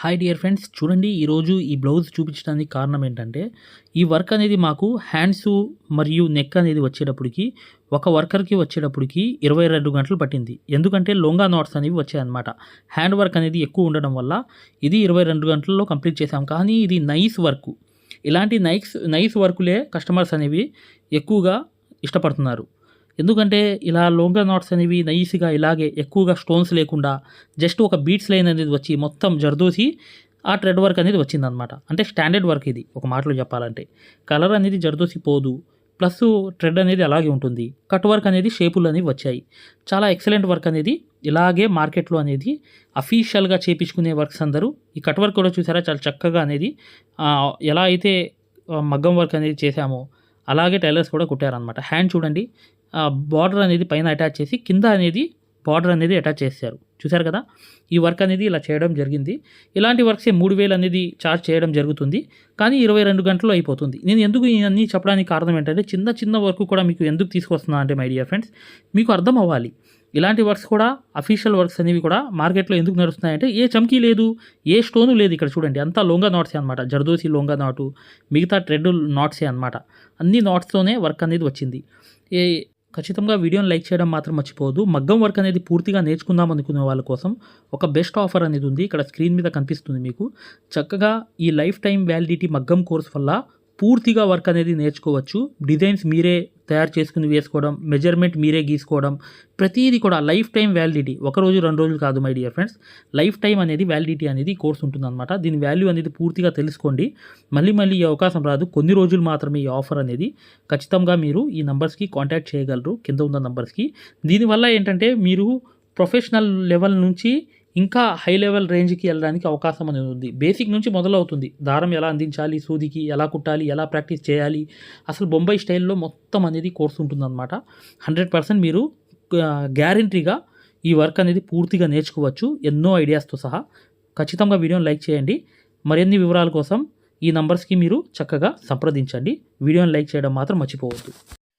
Hi dear friends చూడండి ఈరోజు ఈ బ్లౌజ్ చూపించడానికి కారణం ఏంటంటే ఈ వర్క్ అనేది మాకు హ్యాండ్స్ మరియు నెక్ అనేది వచ్చేటప్పటికి ఒక వర్కర్కి వచ్చేటప్పటికి ఇరవై రెండు గంటలు పట్టింది. ఎందుకంటే లొంగా నాట్స్ అనేవి వచ్చాయన్నమాట. హ్యాండ్ వర్క్ అనేది ఎక్కువ ఉండడం వల్ల ఇది ఇరవై రెండు గంటల్లో కంప్లీట్ చేసాం కానీ ఇది నైస్ వర్క్ ఇలాంటి నైస్ నైస్ వర్కులే కస్టమర్స్ అనేవి ఎక్కువగా ఇష్టపడుతున్నారు. ఎందుకంటే ఇలా లోంగర్ నాట్స్ అనేవి నైస్గా ఇలాగే ఎక్కువగా స్టోన్స్ లేకుండా జస్ట్ ఒక బీట్స్ లైన్ అనేది వచ్చి మొత్తం జర్దోసి ఆ ట్రెడ్ వర్క్ అనేది వచ్చిందనమాట అంటే స్టాండర్డ్ వర్క్ ఇది ఒక మాటలో చెప్పాలంటే. కలర్ అనేది జర్దోసి పోదు ప్లస్ ట్రెడ్ అనేది అలాగే ఉంటుంది. కట్ వర్క్ అనేది షేపులు అనేవి వచ్చాయి. చాలా ఎక్సలెంట్ వర్క్ అనేది ఇలాగే మార్కెట్లో అనేది అఫీషియల్గా చేపించుకునే వర్క్స్ అందరూ ఈ కట్ వర్క్ కూడా చూసారా? చాలా చక్కగా అనేది ఎలా అయితే మగ్గం వర్క్ అనేది చేశామో అలాగే టైలర్స్ కూడా కుట్టారనమాట హ్యాండ్ చూడండి బార్డర్ అనేది పైన అటాచ్ చేసి కింద అనేది బార్డర్ అనేది అటాచ్ చేశారు. చూశారు కదా? ఈ వర్క్ అనేది ఇలా చేయడం జరిగింది. ఇలాంటి వర్క్సే మూడు వేలు అనేది ఛార్జ్ చేయడం జరుగుతుంది. కానీ ఇరవై రెండు గంటల్లో అయిపోతుంది. నేను ఎందుకు ఇవన్నీ చెప్పడానికి కారణం ఏంటంటే చిన్న చిన్న వర్క్ కూడా మీకు ఎందుకు తీసుకొస్తున్నా అంటే మై డియర్ ఫ్రెండ్స్ మీకు అర్థం అవ్వాలి. ఇలాంటి వర్క్స్ కూడా అఫీషియల్ వర్క్స్ అనేవి కూడా మార్కెట్లో ఎందుకు నడుస్తున్నాయంటే ఏ చమ్కీ లేదు ఏ స్టోను లేదు ఇక్కడ చూడండి. అంతా లోంగా నాట్సే అనమాట జర్దోసి లోంగా నాటు మిగతా ట్రెడ్ నాట్సే అనమాట అన్ని నాట్స్తోనే వర్క్ అనేది వచ్చింది. ఏ ఖచ్చితంగా వీడియోని లైక్ చేయడం మాత్రం మర్చిపోదు మగ్గం వర్క్ అనేది పూర్తిగా నేర్చుకుందాం అనుకునే వాళ్ళ కోసం ఒక బెస్ట్ ఆఫర్ అనేది ఉంది. ఇక్కడ స్క్రీన్ మీద కనిపిస్తుంది మీకు. చక్కగా ఈ లైఫ్ టైం వ్యాలిడిటీ మగ్గం కోర్స్ వల్ల పూర్తిగా వర్క్ అనేది నేర్చుకోవచ్చు. డిజైన్స్ మీరే తయారు చేసుకుని వేసుకోవడం మెజర్మెంట్ మీరే గీసుకోవడం ప్రతిదీ కూడా లైఫ్ టైం వ్యాలిడిటీ ఒక రోజు రెండు రోజులు కాదు my dear friends life time అనేది వ్యాలిడిటీ అనేది కోర్స్ ఉంటుందన్నమాట. దీని వాల్యూ అనేది పూర్తిగా తెలుసుకోండి. మళ్ళీ మళ్ళీ ఈ అవకాశం రాదు. కొన్ని రోజులు మాత్రమే ఈ ఆఫర్ అనేది. ఖచ్చితంగా మీరు ఈ నంబర్స్కి కాంటాక్ట్ చేయగలరు. కింద ఉన్న నంబర్స్కి దీనివల్ల ఏంటంటే మీరు ప్రొఫెషనల్ లెవెల్ నుంచి ఇంకా హై లెవెల్ రేంజ్కి వెళ్ళడానికి అవకాశం అనేది ఉంది. బేసిక్ నుంచి మొదలవుతుంది. దారం ఎలా అందించాలి సూదికి ఎలా కుట్టాలి ఎలా ప్రాక్టీస్ చేయాలి అసలు బొంబాయి స్టైల్లో మొత్తం అనేది కోర్స్ ఉంటుందన్నమాట. హండ్రెడ్ పర్సెంట్ మీరు గ్యారంటీగా ఈ వర్క్ అనేది పూర్తిగా నేర్చుకోవచ్చు. ఎన్నో ఐడియాస్తో సహా. ఖచ్చితంగా వీడియోని లైక్ చేయండి. మరిన్ని వివరాల కోసం ఈ నంబర్స్కి మీరు చక్కగా సంప్రదించండి. వీడియోని లైక్ చేయడం మాత్రం మర్చిపోవద్దు.